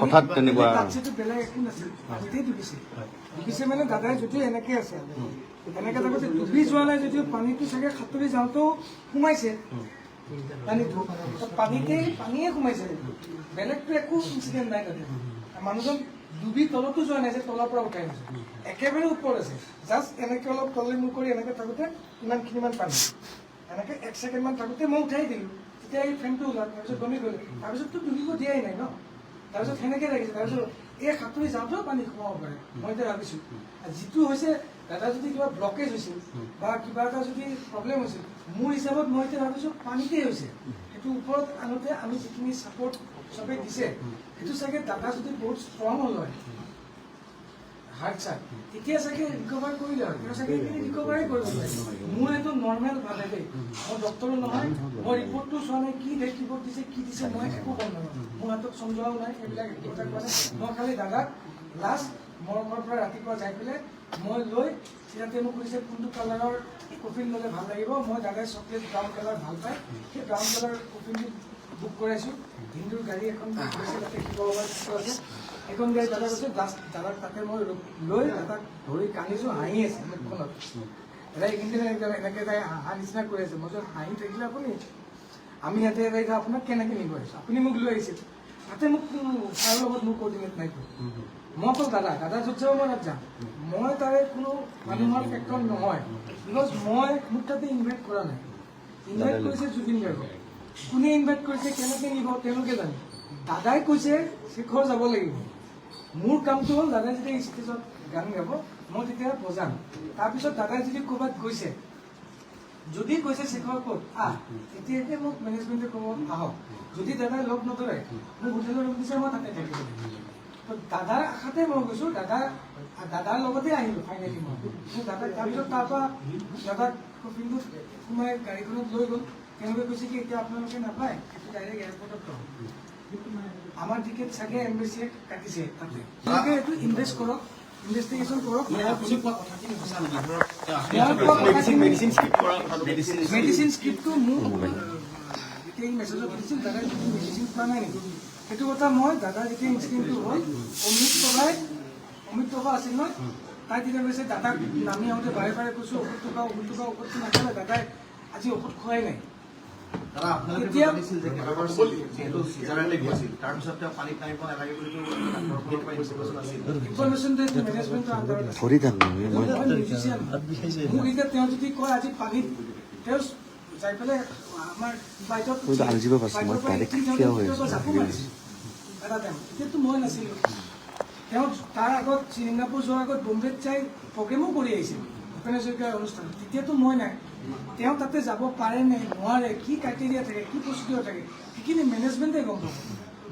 হঠাৎ তেনেকুৱা- বেলেগ একো নাছিল ডুবিছে। ডুবিছে মানে দাদাই যদি এনেকে আছে এনেকে থাকোতে ডুবি যোৱা নাই যদিও পানীটো চাগে সাঁতুৰি যাওঁতেও সোমাইছে। পানীটো। তো পানীতেই পানীয়ে সোমাইছে। বেলেগতো একো ইনচিডেণ্ট নাই তাতে। মানুহজন ডুবি তলতো যোৱা নাই যে তলৰ পৰা উঠাই আনিছে। একেবাৰে ওপৰত আছে। জাষ্ট এনেকে অলপ তলে মূৰ কৰি এনেকে থাকোতে ইমানখিনিমান পানী। এনেকে এক ছেকেণ্ড মান থাকোতে মই উঠাই দিলো। তেতিয়া এই ফেনটো ওলাল, তাৰপিছত বমি গ'ল তাৰপিছততো ডুবিব দিয়াই নাই ন? তাৰপিছত সেনেকে লাগিছে। তাৰপিছত এই সাঁতুৰি যাওঁতেও পানী সোমাব পাৰে। মই এতিয়া ভাবিছো যিটো হৈছে দাদা যদি কিবা ব্লকেজ হৈছিল বা কিবা এটা যদি প্ৰব্লেম হৈছিল, মোৰ হিচাপত মই এতিয়া ভাবিছো পানীতেই হৈছে। সেইটো ওপৰত আনোতে আমি যিখিনি ছাপৰ্ট চবে দিছে, সেইটো চাগে দাদা যদি বহুত ষ্ট্ৰং হ'ল হয় হাৰ্ট চাৰ্ট তেতিয়া চাগে ৰিকভাৰ কৰিলে হয় তেওঁ চাগে এইখিনি ৰিকভাৰে কৰিব পাৰে মোৰ এইটো নৰ্মেল দেই। মই ডক্টৰো নহয় মই ৰিপৰ্টটো চোৱা নাই কি ডেট ৰিপৰ্ট দিছে কি দিছে মই একো গম নাপাওঁ। মোৰ হাতত চঞ্জোৱাও নাই সেইবিলাক কথা কোৱা নাই। মই খালি দাদাক লাষ্ট মোৰ ঘৰৰ পৰা ৰাতিপুৱা যাই পেলাই মই লৈ সিহঁতে মোক কৈছে কোনটো কালাৰৰ কফিন ল'লে ভালো লাগিব? মই দাদাই চকলেট ব্ৰাউন কালাৰ ভালো পায়। সেই ব্ৰাউন কালাৰ কফিনটো বুক কৰাইছোঁ হিন্দুৰ গাড়ী এখন কৰিছে তাতে আছে। সেইখন গাড়ী দাদা কৈছে লাষ্ট দাদাক তাতে মই লৈ দাদাক ধৰি কান্দিছোঁ হাঁহি আছে মুখখনত দাদা এইখিনি এনেকৈ তাই হাঁহা নিচিনা কৰি আছে। মই যে হাঁহি থাকিলে আপুনি আমি ইয়াতে এতিয়া আপোনাক কেনেকৈ নিব আহিছোঁ? আপুনি মোক লৈ আহিছিল। তাতে মোক ছাৰৰ লগত মোৰ কৰ্ডিনেট নাই মই অকল দাদা দাদা য'ত যাব মই তাত যাম। মই তাৰে কোনো মানুহৰ ফেক্টৰ নহয়। বিকজ মই মোক তাতে ইনভাইট কৰা নাই। ইনভাইট কৰিছে জুবিন গাৰ্গক। কোনে ইনভাইট কৰিছে কেনেকৈ নিব তেওঁলোকে জানে। দাদাই কৈছে শেখৰ যাব লাগিব। মোৰ কামটো হ'ল, দাদাই যেতিয়া ষ্টেজত গান গাব, মই তেতিয়া বজাম। তাৰপিছত দাদাই যদি ক'ৰবাত গৈছে, যদি কৈছে শেখৰ ক'ত, আহ, তেতিয়াহে মোক মেনেজমেণ্টে ক'ব, আহক। যদি দাদাই লগ নধৰে, মোক হোটেলৰ ৰুম দিছে মই তাতে থাকিব দাদাৰ আশাতে মই গৈছোঁ, দাদা, দাদাৰ লগতে আহিলোঁ ফাইনেলি মই। দাদা তাৰপিছত তাৰপৰা দাদাক কফিনটোত সোমাই গাড়ীখনত লৈ গ'ল। তেওঁলোকে কৈছে কি, এতিয়া আপোনালোকে নাপায় ডাইৰেক্ট এয়াৰপৰ্টত পাব। আমাৰ টিকেট চাগে এম্বেচিয়ে কাটিছে তাতে। তেওঁলোকে এইটো ইনভেষ্ট কৰক ইনভেষ্টিগেশ্যন কৰক মেডিচিন স্ক্ৰিপ্টটো মোক যেতিয়া মেছেজত দিছিল দাদাই যিটো মেডিচিন খোৱা নাই নেকি সেইটো কথা মই দাদা যেতিয়া ইনচিডেণ্টটো হ'ল। অমিত প্ৰভাই অমিত প্ৰভা আছিল নহয় তাই তেতিয়া কৈছে দাদাক নামি আহোঁতে বাৰে বাৰে কৈছোঁ ঔষধটো খাওঁ ঔষধটো খাওঁ ঔষধটো নাখালে দাদাই আজি ঔষধ খোৱাই নাই। দাদা আপোনালোকে এতিয়া- যে যিহেতু তেওঁ নালাগে বুলি আণ্ডাৰত আছে। মই মিউজিচিয়ান মোক এতিয়া তেওঁ যদি কয় আজি পানীত তেওঁ যাই পেলাই আমাৰ বাইকত আলজিব মই হৈ এটা তেতিয়াতো মই নাছিলোঁ। তেওঁ তাৰ আগত ছিংগাপুৰ যোৱাৰ আগত বম্বেত যাই প্ৰগ্ৰেমো কৰি আহিছিল। ভূপেন হাজৰিকাৰ অনুষ্ঠান তেতিয়াতো মই নাই। তেওঁ তাতে যাব পাৰে নে নোৱাৰে কি ক্ৰাইটেৰিয়া থাকে কি প্ৰচিডিঅৰ থাকে সেইখিনি মেনেজমেণ্টে গম পাব।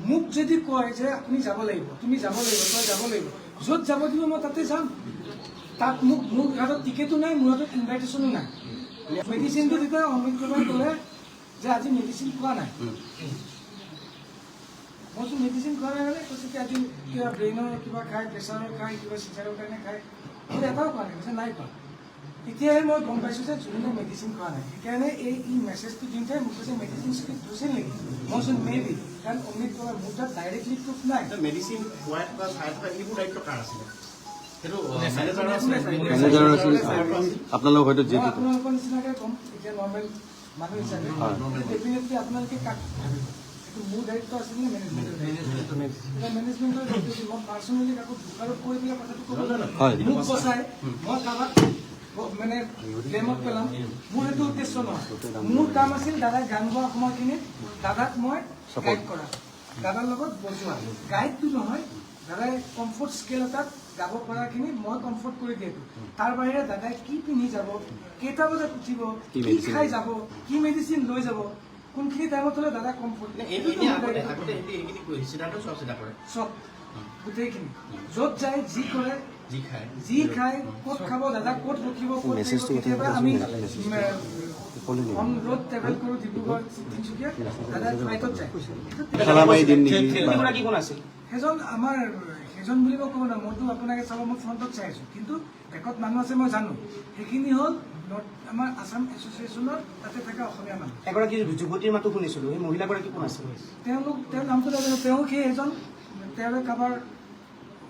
মোক যদি কয় যে আপুনি যাব লাগিব তুমি যাব লাগিব তই যাব লাগিব য'ত যাব দিব মই তাতে যাম। তাত মোক মোৰ হাতত টিকেটো নাই মোৰ হাতত ইনভাইটেশ্যনো নাই। মেডিচিনটো তেতিয়া অমিত কুমাৰে ক'লে যে আজি মেডিচিন খোৱা নাই। মই কৈছোঁ মেডিচিন খোৱা নাই মানে? কৈছে কি আজি কিবা ব্ৰেইনৰ কিবা খায় প্ৰেছাৰৰ খায় কিবা চিচাৰৰ কাৰণে খায়। এটাও খোৱা নাই। কৈছে নাই খোৱা। তেতিয়াহে মই গম পাইছোঁ যে জুবিনে মেডিচিন খোৱা নাই। সেইকাৰণে এই ই মেছেজটো দিওঁতে মোক কৈছে মেডিচিন স্ক্ৰিপ্ট হৈছিল নেকি? মই কৈছোঁ মে বি কাৰণ অমিত কুমাৰ মোৰ তাত ডাইৰেক্টলি প্ৰুফ নাই। মেডিচিন খুৱাই থকা চাই থকা এইবোৰ দায়িত্ব কাৰ আছিলে? আপোনালোক হয়তো যিহেতু আপোনালোকৰ নিচিনাকৈ ক'ম এতিয়া নৰ্মেল মানুহ হিচাপে ডেফিনেটলি আপোনালোকে কাক ভাবিব এইটো মোৰ দায়িত্ব আছিল নে মেনেজমেণ্টৰ মেনেজমেণ্টৰ দায়িত্ব? মই পাৰ্চনেলি কাকো দোকানত কৈ পেলাই কথাটো ক'ব হয়। মোক বচাই মই কাৰোবাক মানে ব্লেমত পেলাম। মোৰ সেইটো উদ্দেশ্য নহয়। মোৰ কাম আছিল দাদাই গান গোৱা সময়খিনিত দাদাক মই গাইড কৰা। দাদাৰ লগত বজোৱা। গাইডটো নহয় দাদাই কমফৰ্ট স্কেল এটাত গাব পৰাখিনি মই কমফৰ্ট কৰি দিয়েতো তাৰ বাহিৰে দাদাই কি পিন্ধি যাব কেইটা বজাত উঠিব কি খাই যাব কি মেডিচিন লৈ যাব কোনখিনি টাইমত হ'লে দাদা কমফৰ্ট চব। গোটেইখিনি। য'ত যায় যি কৰে যি খায়। ক'ত খাব দাদা ক'ত ৰখিব ক'ত কেতিয়াবা আমি ট্ৰেভেল কৰোঁ ডিব্ৰুগড় তিনিচুকীয়া দাদা ফ্লাইটত যায়। সেইজন আমাৰ সেইজন বুলিব ক'ব নোৱাৰোঁ মইতো আপোনাকে চাব মই ফ্ৰণ্টত চাই আছোঁ। কিন্তু বেকত মানুহ আছে মই জানো। সেইখিনি হ'ল নৰ্থ আমাৰ আছাম এছ'চিয়েশ্যনৰ তাতে থকা অসমীয়া মানুহ। এগৰাকী যুৱতীৰ মাতো শুনিছিলো সেই মহিলাগৰাকী কোন আছিল? তেওঁলোক তেওঁৰ নামটো তেওঁ সেই এজন তেওঁৰ কাৰোবাৰ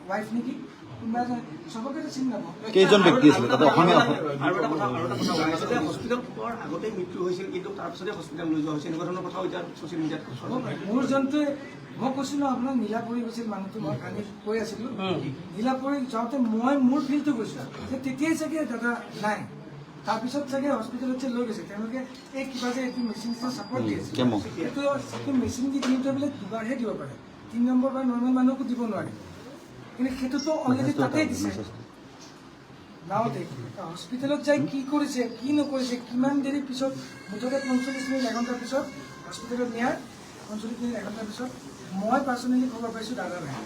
ৱাইফ নেকি কোনোবা এজন চবকে চিনি নাপাওঁ? কেইজন ব্যক্তি আছিলে? তাতে অসমীয়া আৰু এটা কথা আৰু এটা কথা আচলতে হস্পিটেল পোৱাৰ আগতে মৃত্যু হৈছিল কিন্তু তাৰপিছতে হস্পিটেল লৈ যোৱা হৈছে এনেকুৱা ধৰণৰ কথাও এতিয়া ছচিয়েল মিডিয়াত মোৰ জন্তুৱে মই কৈছোঁ ন আপোনাক নীলাপৰি গৈছিল মানুহটো মই কালি কৈ আছিলোঁ। নীলাপৰি যাওঁতে মই মোৰ ফিল্ডটো গৈছোঁ তেতিয়াই চাগে দাদা নাই। তাৰপিছত চাগে হস্পিটেলত লৈ গৈছে। তেওঁলোকে এই কিবা যে এইটো মেচিন চাপৰ্ট দি আছে। এইটো এইটো মেচিন দি দিওঁতে বোলে দুবাৰহে দিব পাৰে। তিনি নম্বৰ বা নৰ্মেল মানুহকো দিব নোৱাৰে। কিন্তু সেইটোতো অলরেডি তাতেই দিছে। গাঁৱতে হস্পিটেলত যাই কি কৰিছে কি নকৰিছে কিমান দেৰি পিছত মুঠতে পঞ্চল্লিছ মিনিট এঘণ্টাৰ পিছত হস্পিটেলত নিয়াৰ পঞ্চল্লিছ মিনিট এঘণ্টাৰ পিছত মই পাৰ্চনেলি খবৰ পাইছোঁ দাদা নাই